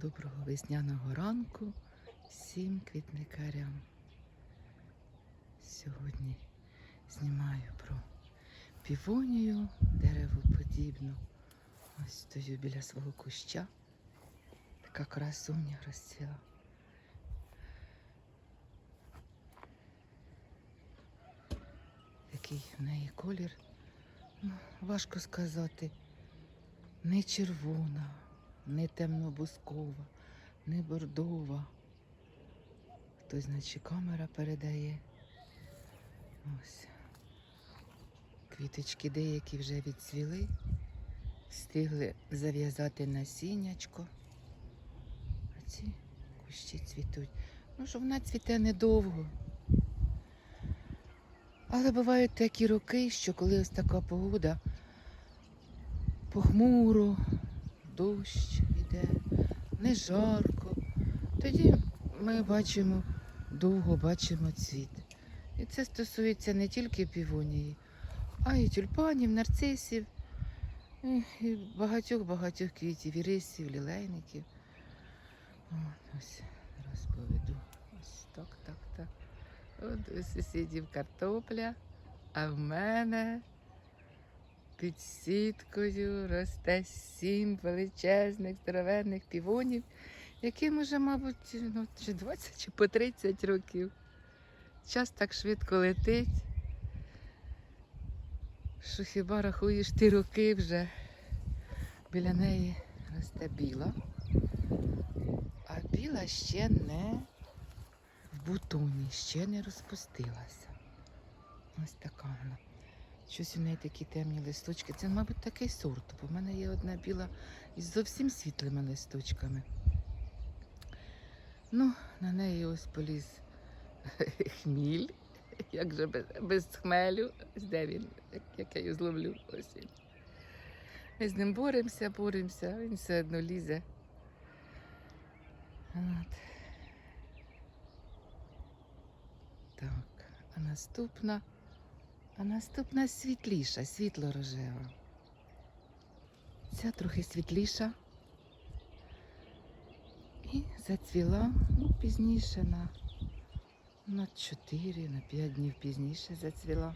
Доброго весняного ранку всім квітникарям. Сьогодні знімаю про півонію деревоподібну. Ось стою біля свого куща. Така красуня розцвіла. Який в неї колір, ну, важко сказати. Не червона, не темнобускова, не бордова. Хтось, значить, камера передає. Ось. Квіточки деякі вже відцвіли, встигли зав'язати насіннячко. А ці кущі цвітуть. Ну, що вона цвіте недовго. Але бувають такі роки, що коли ось така погода похмуро, дощ іде, не жарко. Тоді ми бачимо, довго бачимо цвіт. І це стосується не тільки півонії, а й тюльпанів, нарцисів, і- багатьох-багатьох квітів, ірисів, лілейників. От, ось зараз поведу. Ось так, так, так. От у сусідів картопля, а в мене під сіткою росте сім величезних здоровенних півонів, яким уже, мабуть, ну, чи 20, чи по 30 років. Час так швидко летить, що хіба рахуєш ти роки вже. Біля неї росте біла, а біла ще не в бутоні, ще не розпустилася. Ось така вона. Щось у неї такі темні листочки. Це, мабуть, такий сорт, бо в мене є одна біла із зовсім світлими листочками. Ну, на неї ось поліз хміль. Як же без, без хмелю? Ось Де він? Як, як я його зловлю? Ось він. Ми з ним боремося, боремося, він все одно лізе. От. Так, а наступна. А наступна світліша, світло-рожева. Ця трохи світліша. І зацвіла ну, пізніше на, на 4, на 5 днів пізніше зацвіла.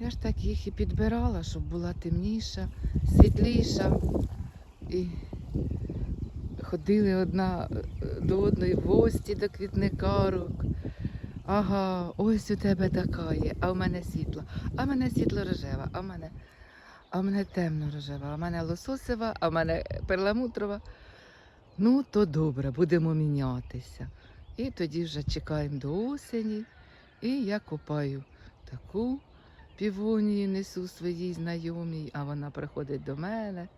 Я ж так їх і підбирала, щоб була темніша, світліша. І ходили одна до одної в гості до квітникарок. Ага, ось у тебе така є, а в мене світла, а в мене світло рожева, а в мене, а в мене темно рожева, а в мене лососева, а в мене перламутрова. Ну, то добре, будемо мінятися. І тоді вже чекаємо до осені. І я копаю таку півонію, несу своїй знайомій, а вона приходить до мене.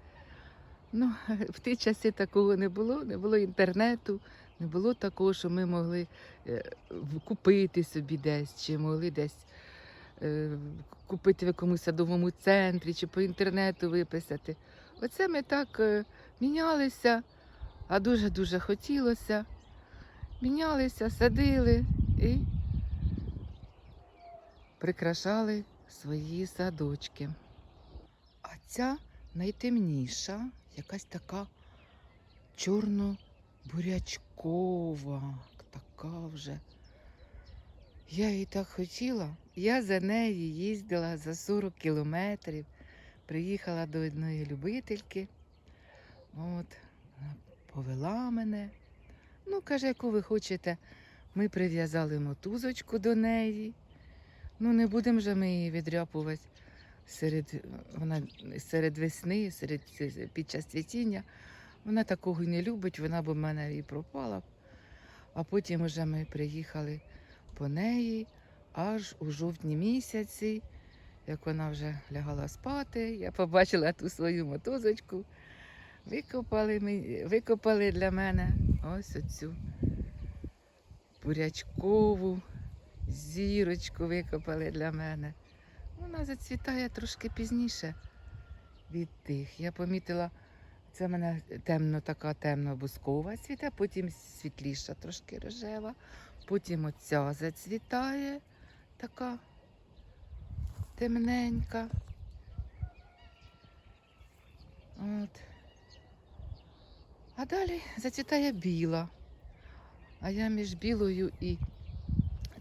Ну, в ті часи такого не було, не було інтернету, не було такого, що ми могли е, купити собі десь, чи могли десь е, купити в якомусь садовому центрі, чи по інтернету виписати. Оце ми так е, мінялися, а дуже-дуже хотілося. Мінялися, садили і прикрашали свої садочки. А ця найтемніша, якась така чорно-бурячкова, така вже. Я її так хотіла. Я за нею їздила за 40 кілометрів, приїхала до одної любительки. От, вона повела мене. Ну, каже, яку ви хочете. Ми прив'язали мотузочку до неї. Ну, не будемо же ми її відряпувати серед, вона серед весни, серед, під час цвітіння. Вона такого й не любить, вона б у мене і пропала. А потім уже ми приїхали по неї аж у жовтні місяці, як вона вже лягала спати, я побачила ту свою мотузочку. Викопали, ми- викопали для мене ось оцю бурячкову зірочку викопали для мене. Вона зацвітає трошки пізніше від тих. Я помітила, це в мене темно, така темно-бускова цвіте, потім світліша, трошки рожева, потім оця зацвітає така темненька. От. А далі зацвітає біла. А я між білою і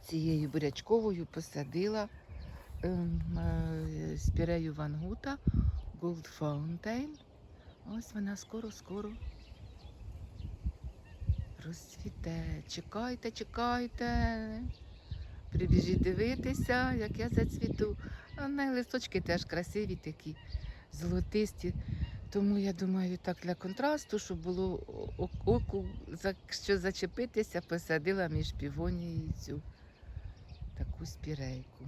цією бурячковою посадила ем, е, спірею вангута Gold Fountain. Ось вона скоро-скоро розцвіте. Чекайте, чекайте. Прибіжіть дивитися, як я зацвіту. А неї листочки теж красиві такі, золотисті. Тому я думаю, так для контрасту, щоб було оку що зачепитися, посадила між півонією таку спірейку.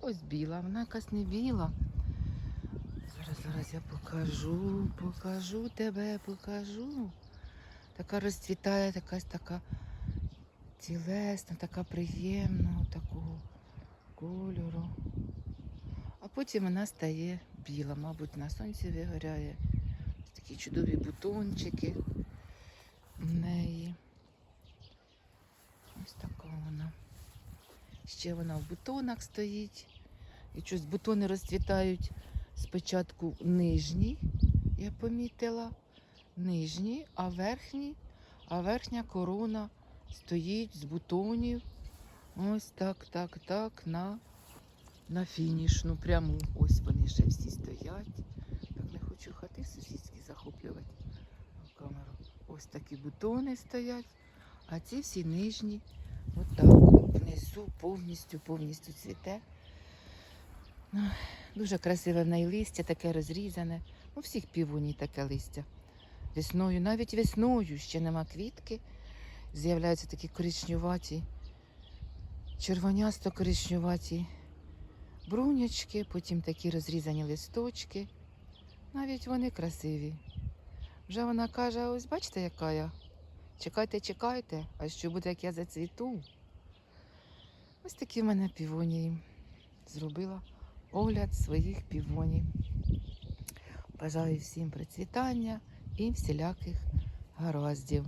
Ось біла, вона якась не біла. Зараз, я покажу, покажу тебе, покажу. Така розцвітає, якась така цілесна, така приємного такого кольору. А потім вона стає біла, мабуть, на сонці вигоряє. Такі чудові бутончики в неї. Ось така вона. Ще вона в бутонах стоїть. І щось бутони розцвітають спочатку нижні, я помітила, нижні, а верхні, а верхня корона стоїть з бутонів. Ось так, так, так, на, на фінішну пряму. Ось вони ще всі стоять. Так не хочу хати сусідські захоплювати в камеру. Ось такі бутони стоять, а ці всі нижні, отак, внизу повністю, повністю цвіте. Дуже красиве в неї листя, таке розрізане. У всіх півуній таке листя. Весною, навіть весною ще нема квітки. З'являються такі коричнюваті, червонясто коричнюваті брунячки, потім такі розрізані листочки. Навіть вони красиві. Вже вона каже: ось бачите, яка я. Чекайте, чекайте, а що буде, як я зацвіту. Ось такі в мене півонії. Зробила огляд своїх півонів. Бажаю всім процвітання і всіляких гараздів.